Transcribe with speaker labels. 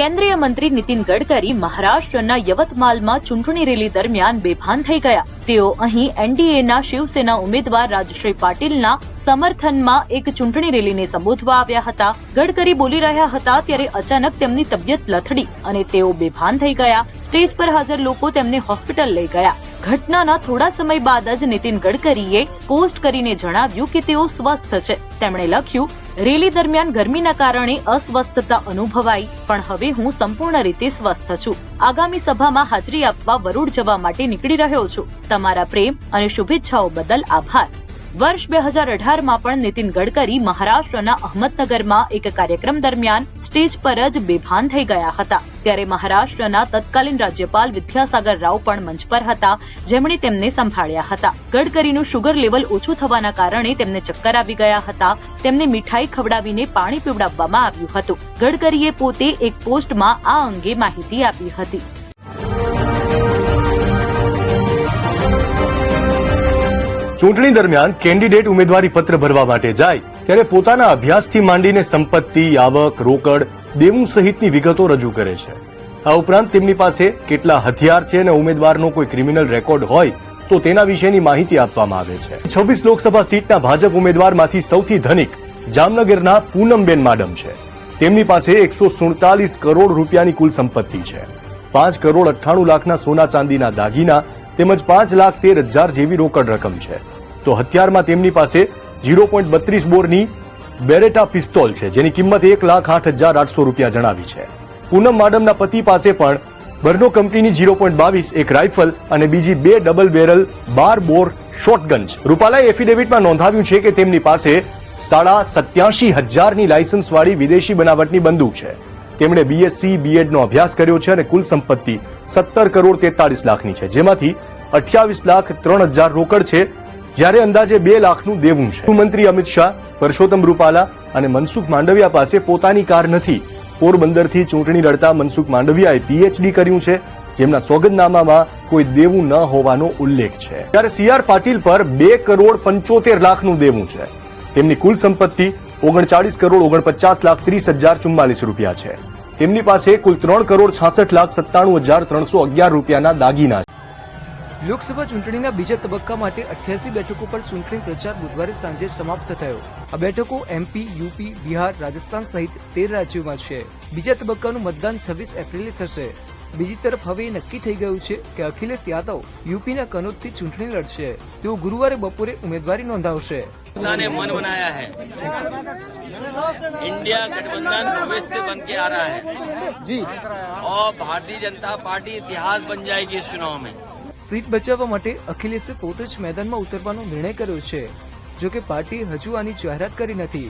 Speaker 1: કેન્દ્રીય મંત્રી નીતિન ગડકરી મહારાષ્ટ્રના યવતમાલમાં ચૂંટણી રેલી દરમિયાન બેભાન થઈ ગયા. તેઓ અહીં એનડીએના શિવસેના ઉમેદવાર રાજશ્રી પાટીલના સમર્થનમાં એક ચૂંટણી રેલીને સંબોધવા આવ્યા હતા. ગડકરી બોલી રહ્યા હતા ત્યારે અચાનક તેમની તબિયત લથડી અને તેઓ બેભાન થઈ ગયા. સ્ટેજ પર હાજર લોકો તેમને હોસ્પિટલ લઈ ગયા. ઘટનાના થોડા સમય બાદ જ નીતિન ગડકરીએ પોસ્ટ કરીને જણાવ્યું કે તેઓ સ્વસ્થ છે. તેમણે લખ્યું રેલી દરમિયાન ગરમીના કારણે અસ્વસ્થતા અનુભવાઈ, પણ હવે હું સંપૂર્ણ રીતે સ્વસ્થ છું. આગામી સભામાં હાજરી આપવા વરુડ જવા માટે નીકળી રહ્યો છું. તમારા પ્રેમ અને શુભેચ્છાઓ બદલ આભાર. વર્ષ બે હજાર અઢારમાં પણ નીતિન ગડકરી મહારાષ્ટ્રના અહમદનગરમાં એક કાર્યક્રમ દરમિયાન સ્ટેજ પર જ બેભાન થઈ ગયા હતા. ત્યારે મહારાષ્ટ્રના તત્કાલીન રાજ્યપાલ વિદ્યાસાગર રાવ પણ મંચ પર હતા, જેમણે તેમને સંભાળ્યા હતા. ગડકરીનું શુગર લેવલ ઓછું થવાના કારણે તેમને ચક્કર આવી ગયા હતા. તેમને મીઠાઈ ખવડાવીને પાણી પીવડાવવામાં આવ્યું હતું. ગડકરીએ પોતે એક પોસ્ટમાં આ અંગે માહિતી આપી હતી.
Speaker 2: ચૂંટણી દરમિયાન કેન્ડિડેટ ઉમેદવારી પત્ર ભરવા માટે જાય, ત્યારે પોતાના અભ્યાસથી માંડીને સંપત્તિ, આવક, રોકડ, દેવું સહિતની વિગતો રજૂ કરે છે. આ ઉપરાંત તેમની પાસે કેટલા હથિયાર છે અને ઉમેદવારનો કોઈ ક્રિમિનલ રેકોર્ડ હોય, તો તેના વિશેની માહિતી આપવામાં આવે છે. છવ્વીસ લોકસભા સીટના ભાજપ ઉમેદવારમાંથી સૌથી ધનિક જામનગરના પૂનમબેન માડમ છે. તેમની પાસે એકસો સુડતાલીસ કરોડ રૂપિયાની કુલ સંપત્તિ છે. પાંચ કરોડ અઠ્ઠાણું લાખના સોના ચાંદીના દાગીના તેમજ પાંચ લાખ તેર હજાર જેવી રોકડ રકમ છે. તો હથિયારમાં તેમની પાસે ઝીરો પોઈન્ટ બત્રીસ બોરની બેરેટા પિસ્તોલ છે, જેની કિંમત એક લાખ આઠ હજાર આઠસો રૂપિયા જણાવી છે. પૂનમ માડમના પતિ પાસે પણ બર્નો કંપનીની ઝીરો પોઈન્ટ બાવીસ એક રાઇફલ અને બીજી બે ડબલ બેરલ બાર બોર શોટગન છે. રૂપાલાએ એફિડેવિટમાં નોંધાવ્યું છે કે તેમની પાસે સાડા સત્યાસી હજારની લાયસન્સવાળી વિદેશી બનાવટની બંદૂક છે. તેમણે બીએસસી બીએડનો અભ્યાસ કર્યો છે અને કુલ સંપત્તિ સત્તર કરોડ તેતાળીસ લાખની છે. જેમાંથી અઠ્યાવીસ લાખ ત્રણ હજાર રોકડ છે. જ્યારે અંદાજે બે લાખનું દેવું છે. ગૃહમંત્રી અમિત શાહ, પરસોત્તમ રૂપાલા અને મનસુખ માંડવિયા પાસે પોતાની કાર નથી. પોરબંદરથી ચૂંટણી લડતા મનસુખ માંડવિયાએ પીએચડી કર્યું છે, જેમના સોગંદનામામાં કોઈ દેવું ન હોવાનો ઉલ્લેખ છે. ત્યારે સીઆર પાટીલ પર બે કરોડ પંચોતેર લાખનું દેવું છે. તેમની કુલ સંપત્તિ ઓગણચાળીસ કરોડ ઓગણપચાસ લાખ ત્રીસ હજાર ચુમ્માલીસ રૂપિયા છે. તેમની પાસે કુલ ત્રણ કરોડ છાસઠ લાખ સત્તાણું હજાર ત્રણસો અગિયાર રૂપિયાના દાગીના
Speaker 3: લોકસભા ચૂંટણીના બીજા તબક્કા માટે અઠ્યાસી બેઠકો પર ચૂંટણી પ્રચાર બુધવારે સાંજે સમાપ્ત થયો. આ બેઠકો એમપી યુપી બિહાર, રાજસ્થાન સહિત તેર રાજ્યોમાં છે. બીજા તબક્કાનું મતદાન છવ્વીસ એપ્રિલે થશે. બીજી તરફ હવે એ નક્કી થઈ ગયું છે કે અખિલેશ યાદવ યુપીના કનોજથી ચૂંટણી લડશે. તેઓ ગુરુવારે બપોરે ઉમેદવારી નોંધાવશે.
Speaker 4: जनता ने मन बनाया है इंडिया गठबंधन भविष्य से बन के आ रहा है
Speaker 3: જી
Speaker 4: और भारतीय जनता पार्टी इतिहास बन जाएगी इस चुनाव में
Speaker 3: સીટ બચાવવા માટે અખિલેશે પોતે જ મેદાનમાં ઉતરવાનો નિર્ણય કર્યો છે જો કે પાર્ટીએ હજુ આની જાહેરાત કરી નથી